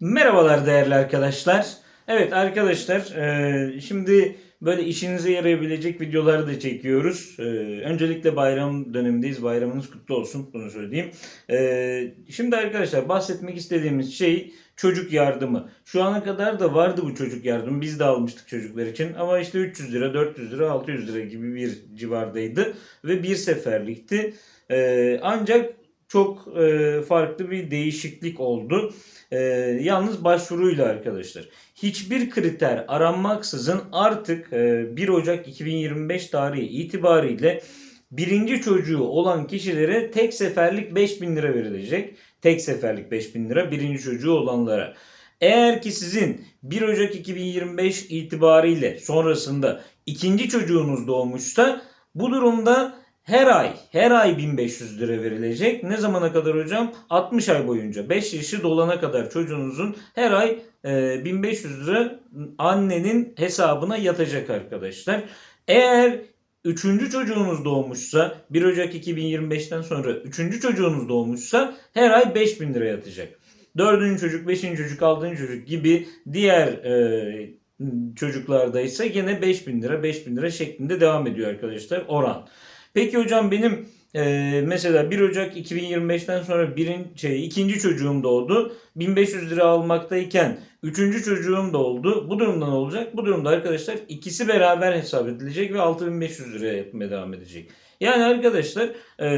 Merhabalar değerli arkadaşlar. Evet arkadaşlar e, şimdi böyle işinize yarayabilecek videoları da çekiyoruz. E, öncelikle bayram dönemindeyiz. Bayramınız kutlu olsun bunu söyleyeyim. E, şimdi arkadaşlar bahsetmek istediğimiz şey çocuk yardımı. Şu ana kadar da vardı bu çocuk yardımı. Biz de almıştık çocuklar için. Ama işte 300 lira, 400 lira, 600 lira gibi bir civardaydı. Ve bir seferlikti. Ancak çok e, farklı bir değişiklik oldu. E, yalnız başvuruyla arkadaşlar. Hiçbir kriter aranmaksızın artık e, 1 Ocak 2025 tarihi itibariyle birinci çocuğu olan kişilere tek seferlik 5000 lira verilecek. Tek seferlik 5000 lira birinci çocuğu olanlara. Eğer ki sizin 1 Ocak 2025 itibariyle sonrasında ikinci çocuğunuz doğmuşsa bu durumda her ay her ay 1500 lira verilecek. Ne zamana kadar hocam? 60 ay boyunca 5 yaşı dolana kadar çocuğunuzun her ay e, 1500 lira annenin hesabına yatacak arkadaşlar. Eğer Üçüncü çocuğunuz doğmuşsa 1 Ocak 2025'ten sonra üçüncü çocuğunuz doğmuşsa her ay 5000 lira yatacak. Dördüncü çocuk, beşinci çocuk, altıncı çocuk gibi diğer e, çocuklarda ise gene 5000 lira 5000 lira şeklinde devam ediyor arkadaşlar oran. Peki hocam benim e, mesela 1 Ocak 2025'ten sonra birin, şey, ikinci çocuğum doğdu. 1500 lira almaktayken üçüncü çocuğum da oldu. Bu durumda ne olacak? Bu durumda arkadaşlar ikisi beraber hesap edilecek ve 6500 liraya yapmaya devam edecek. Yani arkadaşlar e,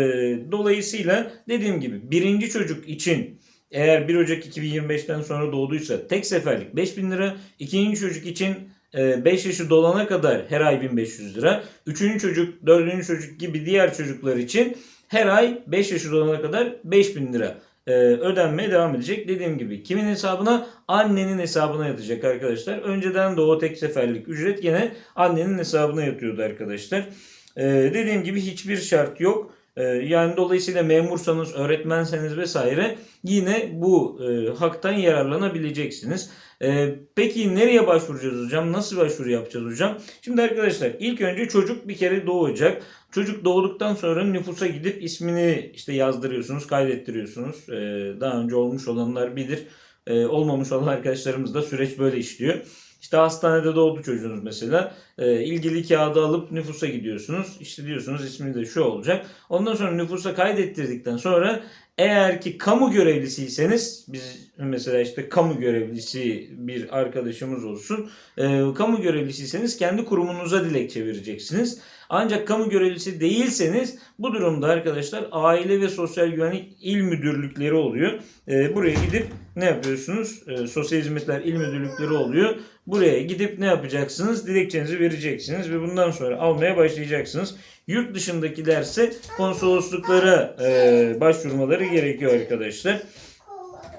dolayısıyla dediğim gibi birinci çocuk için eğer 1 Ocak 2025'ten sonra doğduysa tek seferlik 5000 lira. ikinci çocuk için 5 yaşı dolana kadar her ay 1500 lira. Üçüncü çocuk, dördüncü çocuk gibi diğer çocuklar için her ay 5 yaşı dolana kadar 5000 lira e, ödenmeye devam edecek. Dediğim gibi kimin hesabına? Annenin hesabına yatacak arkadaşlar. Önceden de o tek seferlik ücret yine annenin hesabına yatıyordu arkadaşlar. E, dediğim gibi hiçbir şart yok. E, yani dolayısıyla memursanız, öğretmenseniz vesaire yine bu e, haktan yararlanabileceksiniz. E, peki nereye başvuracağız hocam? Nasıl başvuru yapacağız hocam? Şimdi arkadaşlar ilk önce çocuk bir kere doğacak. Çocuk doğduktan sonra nüfusa gidip ismini işte yazdırıyorsunuz, kaydettiriyorsunuz. E, daha önce olmuş olanlar bilir. E, olmamış olan arkadaşlarımız da süreç böyle işliyor. İşte hastanede doğdu çocuğunuz mesela. E, ilgili kağıdı alıp nüfusa gidiyorsunuz. İşte diyorsunuz ismi de şu olacak. Ondan sonra nüfusa kaydettirdikten sonra eğer ki kamu görevlisiyseniz biz mesela işte kamu görevlisi bir arkadaşımız olsun. E, kamu görevlisiyseniz kendi kurumunuza dilekçe vereceksiniz. Ancak kamu görevlisi değilseniz bu durumda arkadaşlar Aile ve Sosyal Güvenlik İl Müdürlükleri oluyor. E, buraya gidip ne yapıyorsunuz? E, Sosyal Hizmetler İl Müdürlükleri oluyor. Buraya gidip ne yapacaksınız? Dilekçenizi vereceksiniz ve bundan sonra almaya başlayacaksınız. Yurt dışındakilerse konsolosluklara e, başvurmaları gerekiyor arkadaşlar.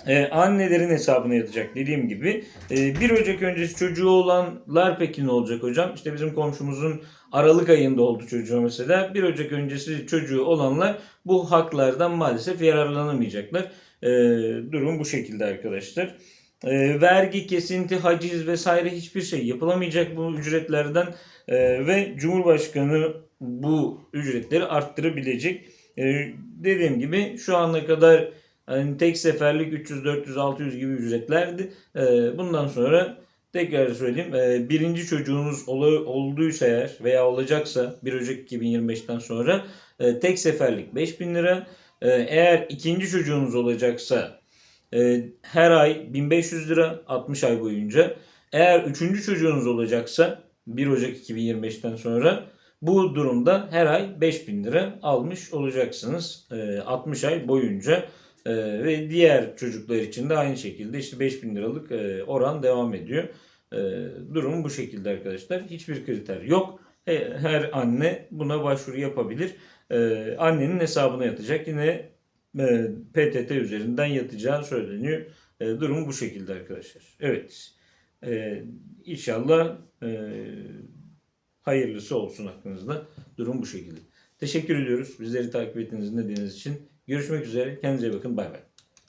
Ee, annelerin hesabına yatacak dediğim gibi. Ee, 1 Ocak öncesi çocuğu olanlar peki ne olacak hocam? İşte bizim komşumuzun Aralık ayında oldu çocuğu mesela. 1 Ocak öncesi çocuğu olanlar bu haklardan maalesef yararlanamayacaklar. Ee, durum bu şekilde arkadaşlar. Ee, vergi, kesinti, haciz vesaire hiçbir şey yapılamayacak bu ücretlerden Ee, ve Cumhurbaşkanı bu ücretleri arttırabilecek. Ee, dediğim gibi şu ana kadar hani tek seferlik 300, 400, 600 gibi ücretlerdi. Ee, bundan sonra tekrar söyleyeyim. Ee, birinci çocuğunuz ol- olduysa eğer veya olacaksa 1 Ocak 2025'ten sonra e, tek seferlik 5000 lira. Ee, eğer ikinci çocuğunuz olacaksa e, her ay 1500 lira 60 ay boyunca. Eğer üçüncü çocuğunuz olacaksa 1 Ocak 2025'ten sonra bu durumda her ay 5000 lira almış olacaksınız e, 60 ay boyunca. E, ve diğer çocuklar için de aynı şekilde işte 5000 liralık e, oran devam ediyor. Durum bu şekilde arkadaşlar. Hiçbir kriter yok. Her anne buna başvuru yapabilir. Annenin hesabına yatacak. Yine e, PTT üzerinden yatacağı söyleniyor. E, durum bu şekilde arkadaşlar. Evet. E, inşallah e, hayırlısı olsun hakkınızda. Durum bu şekilde. Teşekkür ediyoruz. Bizleri takip ettiğiniz, dinlediğiniz için. Görüşmek üzere. Kendinize bakın. Bay bay.